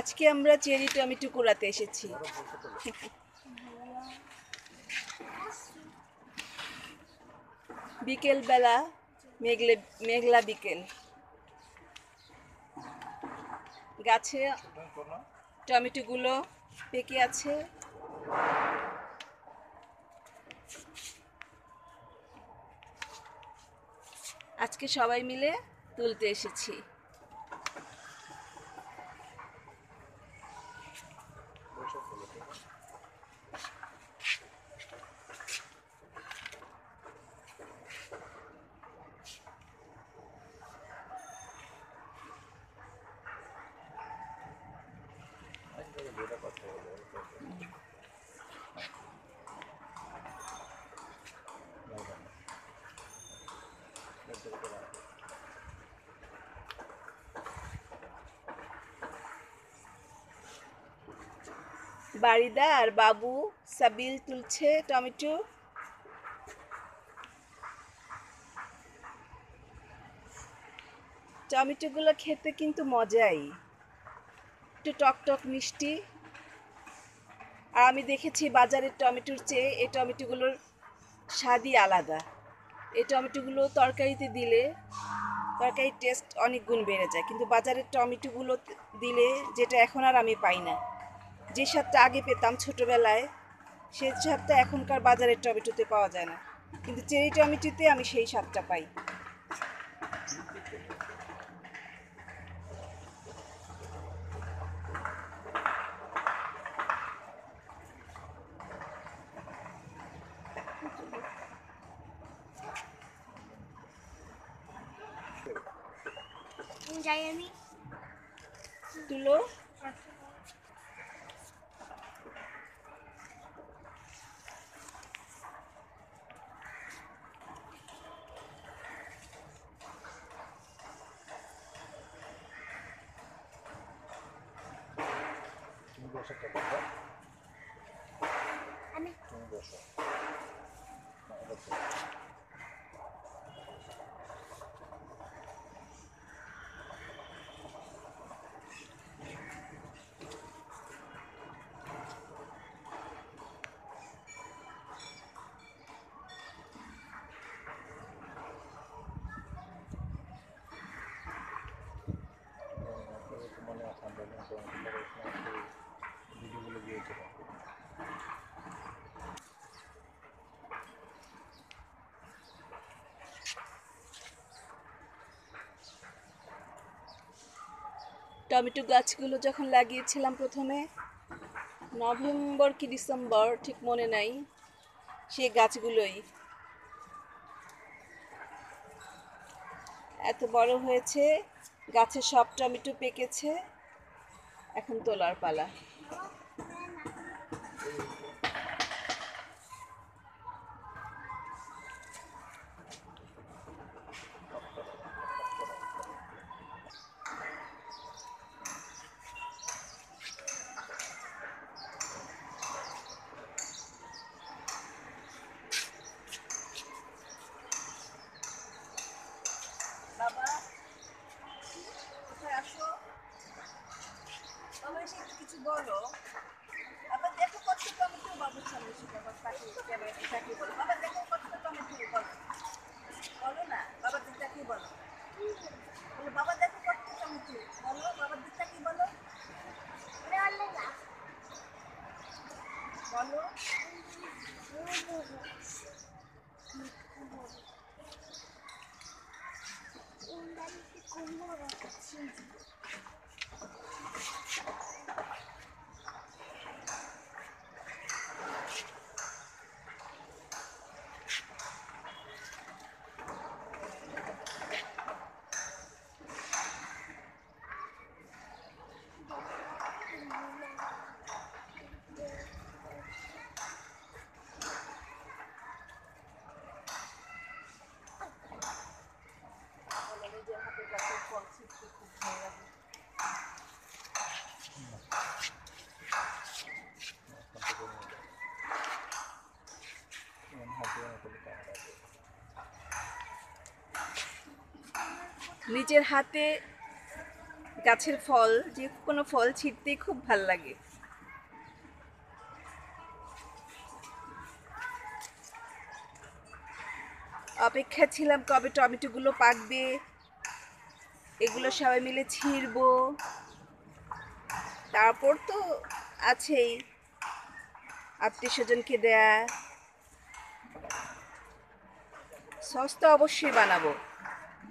আজকে আমরা cherry tomato কুড়াতে এসেছি। বিকেল বেলা মেঘলে মেঘলা বিকেল। গাছে টমেটোগুলো পেকে আছে। আজকে সবাই মিলে তুলতে এসেছি। বাড়িদা আর বাবু সাবিল তুলছে টমেটো। টমেটোগুলো খেতে কিন্তু মজাই। একটু টক টক মিষ্টি। আর আমি দেখেছি বাজারের টমেটোর চেয়ে এই টমেটোগুলোর স্বাদই আলাদা। এই টমেটোগুলো তরকারিতে দিলে তরকারির টেস্ট অনেক গুণ বেড়ে যায়। কিন্তু বাজারের টমেটোগুলো দিলে যেটা এখন আর আমি পাই না। যে স্বাদটা আগে পেতাম ছোটোবেলায় সে স্বাদটা এখনকার বাজারের টমেটোতে পাওয়া যায় না। কিন্তু চেরি টমেটোতে আমি সেই স্বাদটা পাই। যাই আমি। তুলো। তুমি বসে তো বাবা আমি তুমি বসো না, এটা তো। আপনাদের তো মনে আছে আমরা যখন পড়াশোনা করি, ভিডিওগুলো দিয়েছিলাম টমেটো গাছগুলো যখন লাগিয়েছিলাম প্রথমে, নভেম্বর কি ডিসেম্বর ঠিক মনে নাই সে গাছগুলোই। এত বড় হয়েছে, গাছে সব টমেটো পেকেছে, এখন তোলার পালা। Ondan bir kumlara kaçırdım. নিজের হাতে গাছের ফল, যে কোনো ফল ছিঁড়তেই খুব ভালো লাগে। অপেক্ষা ছিলাম কবে টমেটোগুলো পাকবে। এগুলো সবাই মিলে ছিঁড়বো। তারপর তো আছেই। আত্মীয় স্বজনকে দেয়া। সস তো অবশ্যই বানাবো।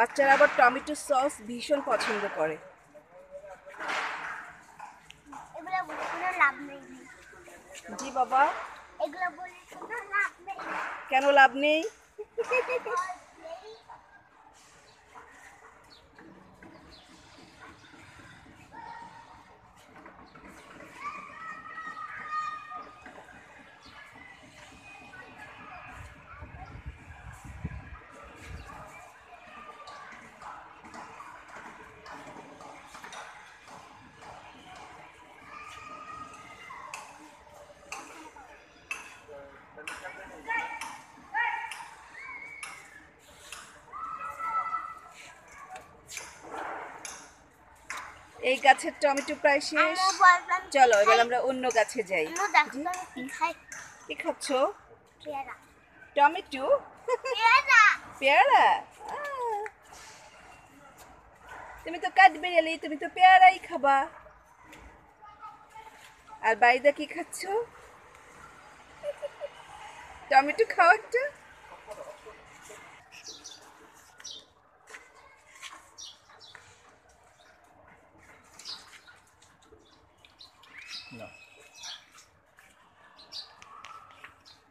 বাচ্চারা আবার টমেটো সস ভীষণ পছন্দ করে। জি বাবা। এগুলো বলে লাভ নেই। কেন লাভ নেই? এই গাছের টমেটো প্রায় শেষ। চলো এবার আমরা অন্য গাছে যাই। কি খাচ্ছ? টমেটো? পেয়ারা। তুমি তো কাঠবেরিয়ালি তুমি তো পেয়ারাই খাবা। আর বাইদা কি খাচ্ছ? টমেটো খাও একটা না আপনার মতো কথা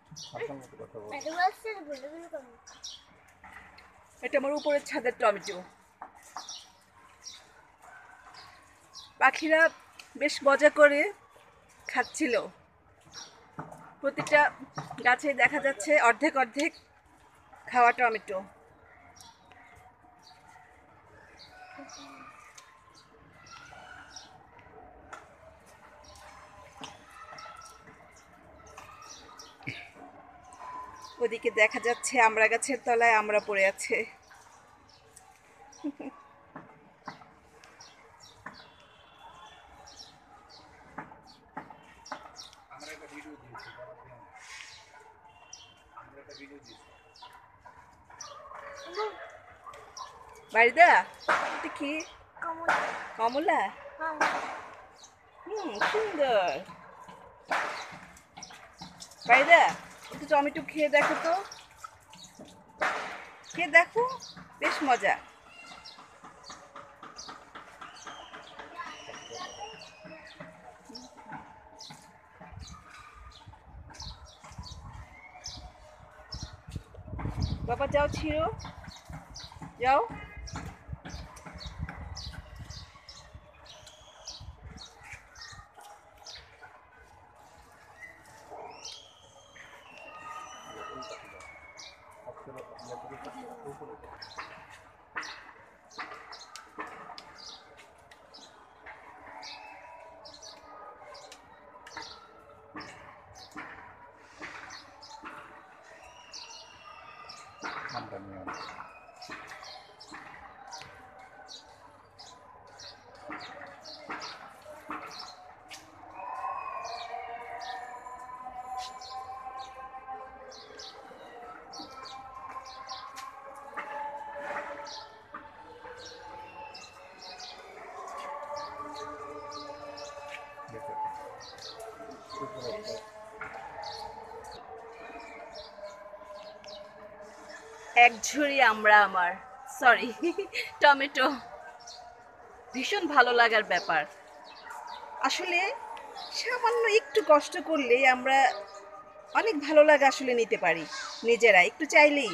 বল এটা আমার উপরের ছাদের টমেটো। পাখিরা বেশ মজা করে খাচ্ছিল। প্রতিটা গাছে দেখা যাচ্ছে অর্ধেক অর্ধেক খাওয়া টমেটো। ওদিকে দেখা যাচ্ছে আমরা গাছের তলায়, আমরা পড়ে আছে। বাড়িদা কি? কমলা। হুম, সুন্দর। বাড়িদা একটু টমেটো খেয়ে দেখো তো। খেয়ে দেখো বেশ মজা। বাবা যাও ছিড়ো। যাও। amramion Thank you. এক ঝুড়ি আমরা আমার। Sorry tomato. ভীষণ ভালো লাগার ব্যাপার। আসলে সামান্য একটু কষ্ট করলে আমরা অনেক ভালো লাগা আসলে নিতে পারি নিজেরা একটু চাইলেই।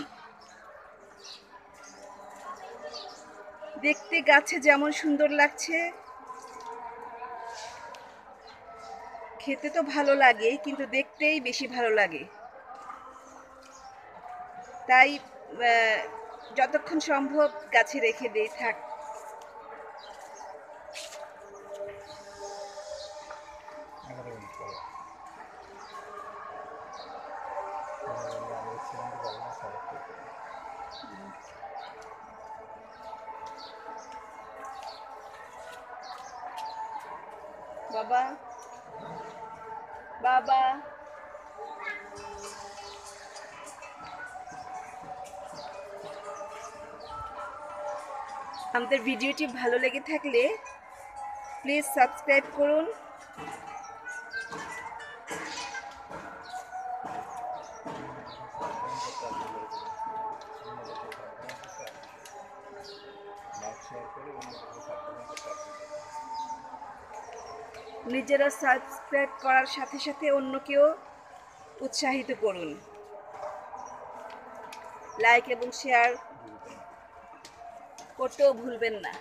দেখতে গাছে যেমন সুন্দর লাগছে, খেতে তো ভালো লাগে কিন্তু দেখতেই বেশি ভালো লাগে। তাই যতক্ষণ সম্ভব গাছে রেখে দিয়ে থাক। বাবা। বাবা। আমাদের ভিডিওটি ভালো লেগে থাকলে প্লিজ সাবস্ক্রাইব করুন। নিজেরা সাবস্ক্রাইব করার সাথে সাথে অন্যকেও উৎসাহিত করুন। লাইক এবং শেয়ার করতেও ভুলবেন না।